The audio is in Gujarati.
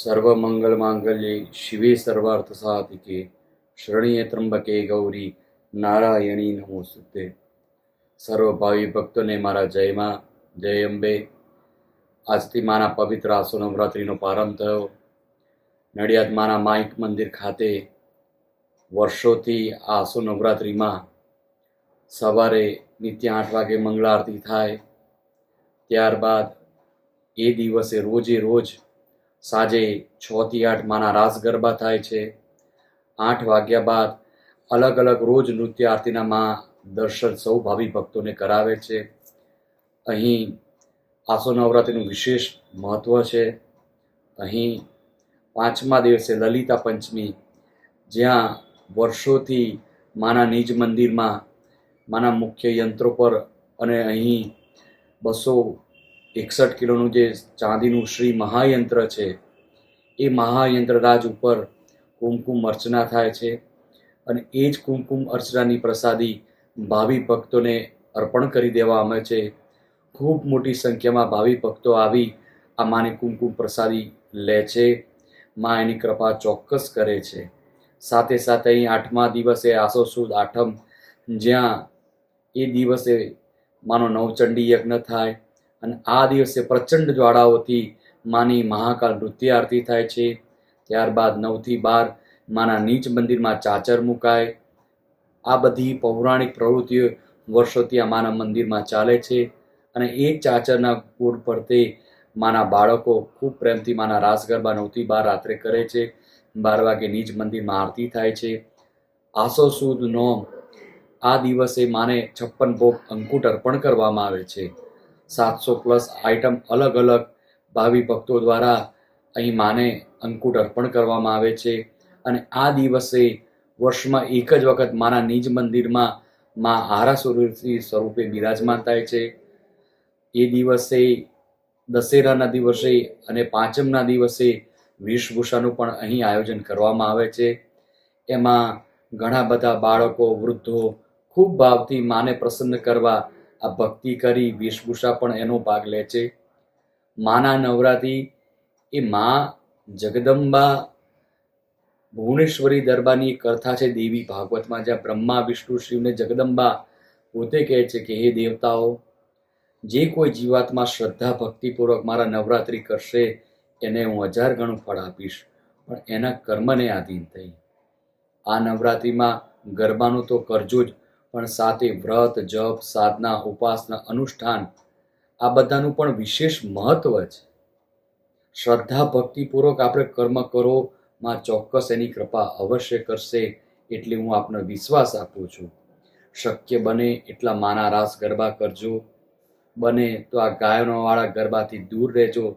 સર્વમંગલમાંગલ્યે શિવે સર્વાર્થ સાધિકે શરણ્યે ત્રંબકે ગૌરી નારાયણી નમોસ્તુતે ભક્તોને મારા જયમાં જય અંબે આજથી માના પવિત્ર આસો નવરાત્રિનો પ્રારંભ થયો નડિયાદ માના માઇક મંદિર ખાતે વર્ષોથી આસો નવરાત્રિમાં સવારે નિત્ય આઠ વાગે મંગળા આરતી થાય ત્યારબાદ એ દિવસે રોજે રોજ સાંજે છ થી આઠ માના રાસ ગરબા થાય છે. આઠ વાગ્યા બાદ અલગ અલગ રોજ નૃત્ય આરતીના મા દર્શન સૌ ભાવિ ભક્તોને કરાવે છે. અહીં આસો નવરાત્રિનું વિશેષ મહત્વ છે. અહીં પાંચમા દિવસે લલિતા પંચમી, જ્યાં વર્ષોથી માના નિજ મંદિરમાં માના મુખ્ય યંત્રો પર અને અહીં બસો એકસઠ કિલોનું જે ચાંદીનું શ્રી મહાયંત્ર છે, એ મહાયંત્ર રાજ ઉપર કુમકુમ અર્ચના થાય છે અને એ જ કુમકુમ અર્ચનાની પ્રસાદી ભાવિ ભક્તોને અર્પણ કરી દેવામાં આવે છે. ખૂબ મોટી સંખ્યામાં ભાવિ ભક્તો આવી આ માની કુમકુમ પ્રસાદી લે છે. મા એની કૃપા ચોક્કસ કરે છે. સાથે સાથે અહીં આઠમા દિવસે આસો સુદ આઠમ જ્યાં એ દિવસે માનો નવચંડી યજ્ઞ થાય અને આ દિવસે પ્રચંડ જ્વાળાઓથી માની મહાકાલ નૃત્ય આરતી થાય છે. ત્યારબાદ નવથી બાર માના નીચ મંદિરમાં ચાચર મુકાય. આ બધી પૌરાણિક પ્રવૃત્તિઓ વર્ષોથી આ માના મંદિરમાં ચાલે છે અને એ ચાચરના પૂર ફરતે માના બાળકો ખૂબ પ્રેમથી માના રાસ ગરબા નવથી બાર રાત્રે કરે છે. બાર વાગે નીચ મંદિરમાં આરતી થાય છે. આસો સુદ નોમ આ દિવસે માને છપ્પન ભોગ અંકુટ અર્પણ કરવામાં આવે છે. સાતસો પ્લસ આઇટમ અલગ અલગ ભાવિ ભક્તો દ્વારા અહીં માને અંકુટ અર્પણ કરવામાં આવે છે. અને આ દિવસે વર્ષમાં એક જ વખત મારા નિજ મંદિરમાં માં આરાસુરી સ્વરૂપે બિરાજમાન થાય છે. એ દિવસે દશેરાના દિવસે અને પાંચમના દિવસે વેશભૂષાનું પણ અહીં આયોજન કરવામાં આવે છે. એમાં ઘણા બધા બાળકો, વૃદ્ધો ખૂબ ભાવથી માને પ્રસન્ન કરવા આ ભક્તિ કરી વેશભૂષા પણ એનો ભાગ લે છે. માના નવરાત્રિ એ મા જગદંબા ભુવનેશ્વરી દરબારની કથા છે દેવી ભાગવતમાં, જ્યાં બ્રહ્મા, વિષ્ણુ, શિવને જગદંબા પોતે કહે છે કે, હે દેવતાઓ, જે કોઈ જીવાત્મા શ્રદ્ધા ભક્તિપૂર્વક મારા નવરાત્રિ કરશે, એને હું હજાર ગણું ફળ આપીશ. પણ એના કર્મને આધીન થઈ. આ નવરાત્રિમાં ગરબાનું તો કરજો જ. પણ સાથે વ્રત, જપ, સાધના, ઉપાસના, અનુષ્ઠાન, આ બધાનું પણ વિશેષ મહત્વ છે. શ્રદ્ધા, ભક્તિપૂર્વક આપણે કર્મ કરો, માં ચોક્કસ એની કૃપા અવશ્ય કરશે એટલે હું આપને વિશ્વાસ આપું છું. શક્ય બને એટલા માના રાસ ગરબા કરજો. બને તો આ ગાયનોવાળા ગરબાથી દૂર રહેજો.